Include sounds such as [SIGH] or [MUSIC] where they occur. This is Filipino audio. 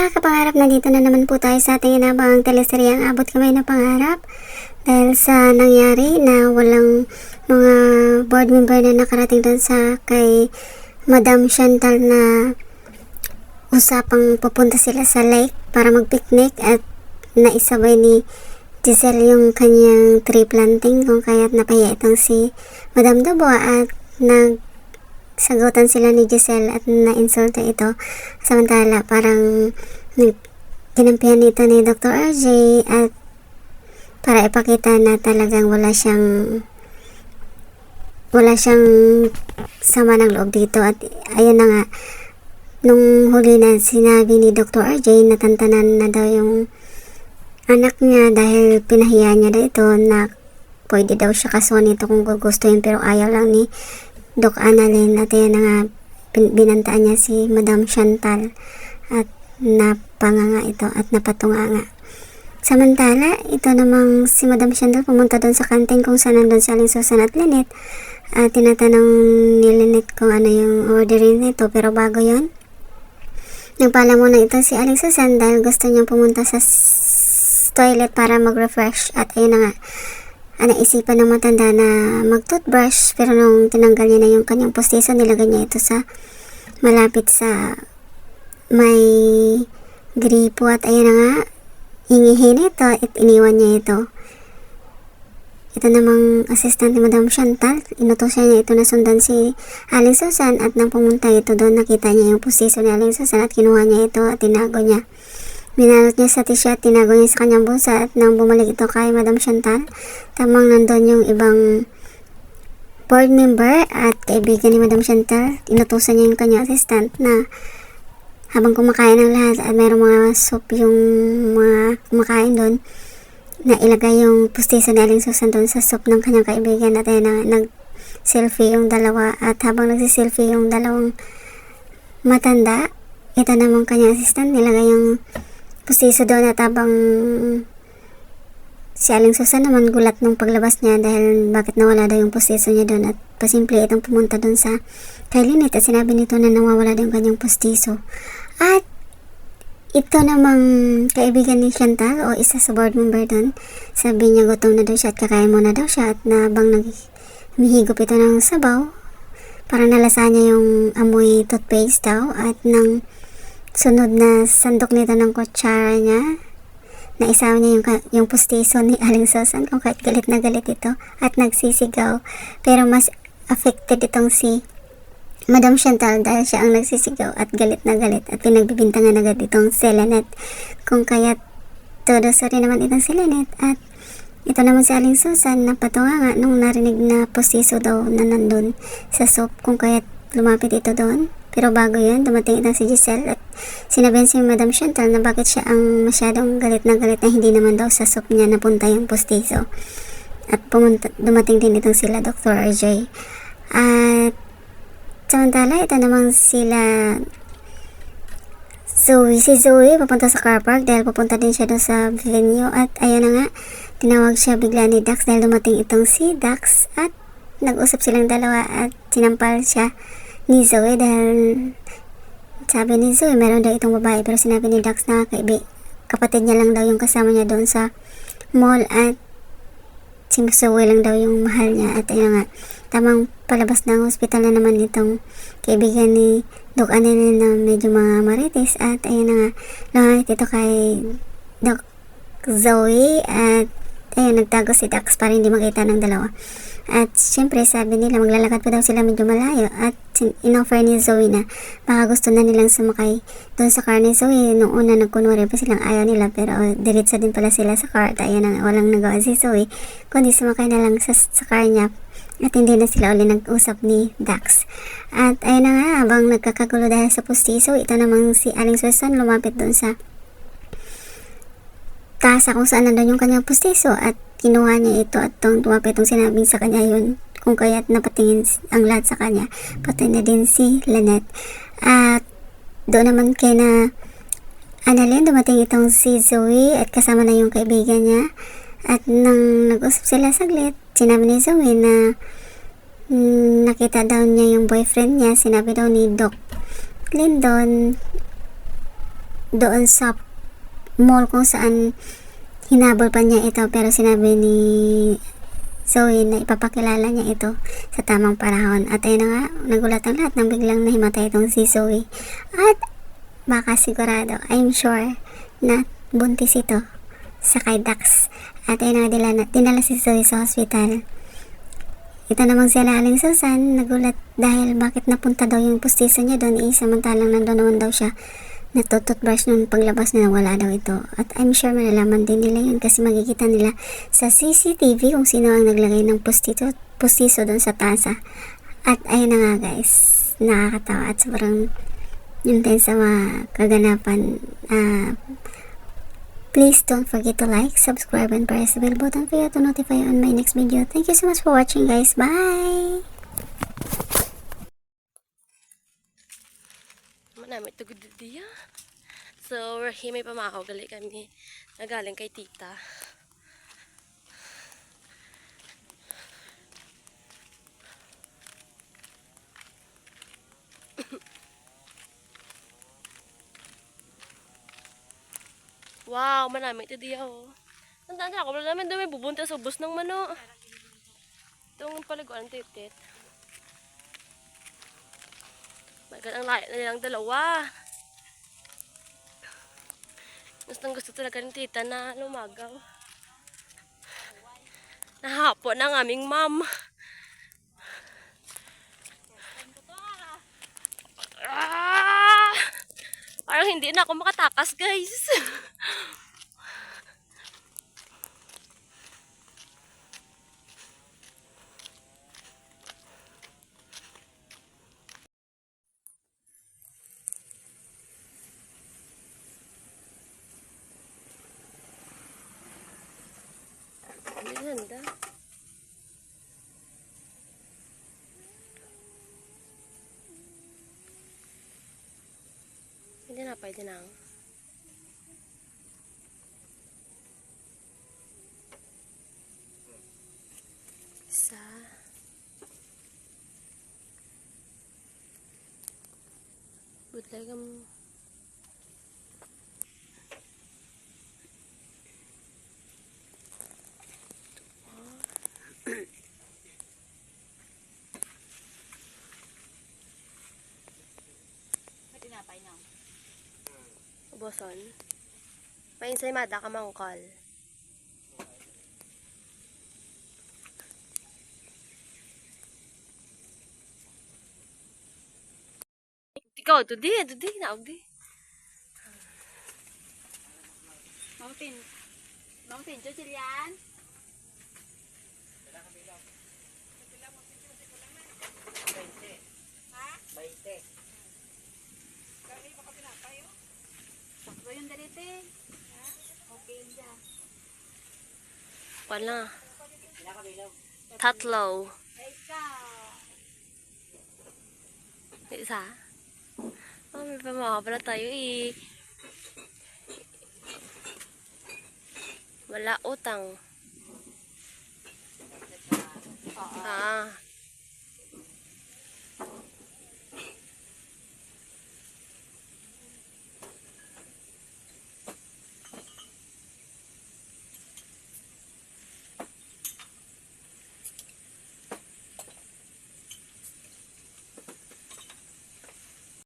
Mga kapangarap, nandito na naman po tayo sa ating inabang teleseryang Abot Kamay na Pangarap. Dahil sa nangyari na walang mga board member na nakarating doon sa kay Madam Chantal na usapang pupunta sila sa lake para mag-picnic at naisabay ni Giselle yung kanyang tree planting kung kaya't napahiya itong si Madam Dubois at nag sagutan sila ni Giselle at na-insulto ito. Samantala, parang kinampihan nito ni Dr. RJ at para ipakita na talagang wala siyang wala siyang sama ng loob dito at ayun na nga nung huli na sinabi ni Dr. RJ natantanan na daw yung anak niya dahil pinahiya niya daw ito na pwede daw siya kasuhan nito kung gugustuhin pero ayaw lang ni Doc Annalyn at yan nga bin- binantaan niya si Madam Chantal at napanganga ito at napatunga nga. Samantala, ito namang si Madam Chantal pumunta doon sa kantin kung saan nandun si Aling Susan at Lynette at tinatanong ni Lynette kung ano yung orderin nito pero bago yon nagpala muna ito si Aling Susan dahil gusto niyang pumunta sa toilet para mag-refresh at ayun na nga ah, naisipan ng matanda na mag-toothbrush pero nung tinanggal niya na yung kanyang postiso nilagay niya ito sa malapit sa may gripo at ayun na nga hingihin ito at iniwan niya ito. Ito namang assistant ni Madam Chantal inutosan niya ito na sundan si Aling Susan at nang pumunta ito doon nakita niya yung postiso ni Aling Susan at kinuha niya ito at tinago niya Binalot niya sa t-shirt, tinago niya sa kanyang bulsa at nang bumalik ito kay Madam Chantal, tamang nandun yung ibang board member at kaibigan ni Madam Chantal. Inutusan niya yung kanyang assistant na habang kumakain ng lahat at mayroong mga soup yung mga kumakain doon, na ilagay yung pustiso ni Aling Susan doon sa soup ng kanyang kaibigan at ayun na nag-selfie yung dalawa at habang nagsiselfie yung dalawang matanda, ito namang kanyang assistant, nilagay yung pustiso doon at habang si Aling Susan naman gulat nung paglabas niya dahil bakit nawala daw yung pustiso niya doon at pasimple itong pumunta doon sa kay Lynette at sinabi nito na nawawala daw yung kanyang pustiso. At ito namang kaibigan ni Chantal o isa sa board member doon, sabi niya gutom na daw siya at kakain muna daw siya at nabang naghihigop ito ng sabaw para nalasa niya yung amoy toothpaste daw at nang sunod na sandok nito ng kutsara niya. Naisama niya yung, yung pustiso ni [LAUGHS] Aling Susan. Kung kahit galit na galit ito at nagsisigaw. Pero mas affected itong si Madam Chantal dahil siya ang nagsisigaw at galit na galit at pinagbibintangan agad itong si Lynette. Kung kaya todo sorry naman itong si Lynette at ito naman si Aling Susan na patunga nga nung narinig na pustiso daw na nandun sa soup. Kung kaya lumapit ito doon pero bago yun, dumating itong si Giselle at sinabihan si Madam Chantal na bakit siya ang masyadong galit na galit na hindi naman daw sa soup niya napunta yung postiso. At pumunta, dumating din itong sila Dr. RJ. At samantala, ito namang sila Zoe. Si Zoe papunta sa car park dahil pupunta din siya doon sa venue at ayun na nga, tinawag siya bigla ni Dax dahil dumating itong si Dax at nag-usap silang dalawa at sinampal siya ni Zoe dahil sabi ni Zoe meron daw itong babae pero sinabi ni Dax na kaibi, kapatid niya lang daw yung kasama niya doon sa mall at si Zoe lang daw yung mahal niya. At ayun nga tamang palabas ng hospital na naman itong kaibigan ni Doc Anene na medyo mga marites. At ayun nga lumapit ito kay Doc Zoe at ayun nagtago si Dax para hindi makita ng dalawa at syempre sabi nila maglalakad pa daw sila medyo malayo at inoffer ni Zoe na baka gusto na nilang sumakay doon sa car ni Zoe. Nung una nagkunwari pa silang ayaw nila pero oh, diretso din pala sila sa car at ayun na nga, walang nagawa si Zoe kundi sumakay na lang sa, sa car niya at hindi na sila uli nag-usap ni Dax. At ayun na nga, habang nagkakagulo dahil sa pustiso, ito namang si Aling Susan lumapit doon sa kasa kung saan nandun yung kanyang pustiso at kinuha niya ito at tong tumapit itong sinabing sa kanya yun kung kaya't napatingin ang lahat sa kanya. Pati na din si Lynette. At doon naman kay na Annalyn dumating itong si Zoe at kasama na yung kaibigan niya. At nang nag-usap sila saglit sinabi ni Zoe na mm, nakita daw niya yung boyfriend niya. Sinabi daw ni Doc Lindon doon sa mall kung saan hinabol pa niya ito pero sinabi ni Zoe na ipapakilala niya ito sa tamang panahon. At ayun na nga, nagulat ang lahat nang biglang nahimatay itong si Zoe. At baka sigurado, I'm sure na buntis ito sa kay Dax. At ayun na nga, dinala, si Zoe sa hospital. Ito namang si Aling Susan, nagulat dahil bakit napunta daw yung pustiso niya doon, eh, samantalang nandun naman daw siya natututbrush nung paglabas na wala daw ito. At I'm sure malalaman din nila yun kasi makikita nila sa CCTV kung sino ang naglagay ng pustiso, pustiso doon sa tasa. At ayun na nga guys, nakakatawa at sobrang intense sa mga kaganapan. Ah, please don't forget to like, subscribe, and press the bell button for you to notify on my next video. Thank you so much for watching guys. Bye! Manamit to good diya. So, himay pa makaw gali kami. Nagaling kay tita. [COUGHS] wow, manamit to diya oh. Tandaan ako, wala naman daw may bubunta sa bus ng mano. Itong palaguan titit. God, ang layo na nilang dalawa. Gustong gusto talaga ni tita na lumagaw. Nahapo na ang aming mom. Ah! Parang hindi na ako makatakas, guys. Ang ganda. Hindi na pwede na. Isa. Budlay Uboson. May ensaymada ka mangkol. Ikaw, tudi, tudi, naugdi. Mountain. Mountain, dyan sila yan. Sakto yung dalite. Okay dyan. Wala. Tatlo. Isa. Oh, may pamaka pala tayo eh. Wala utang. Ah.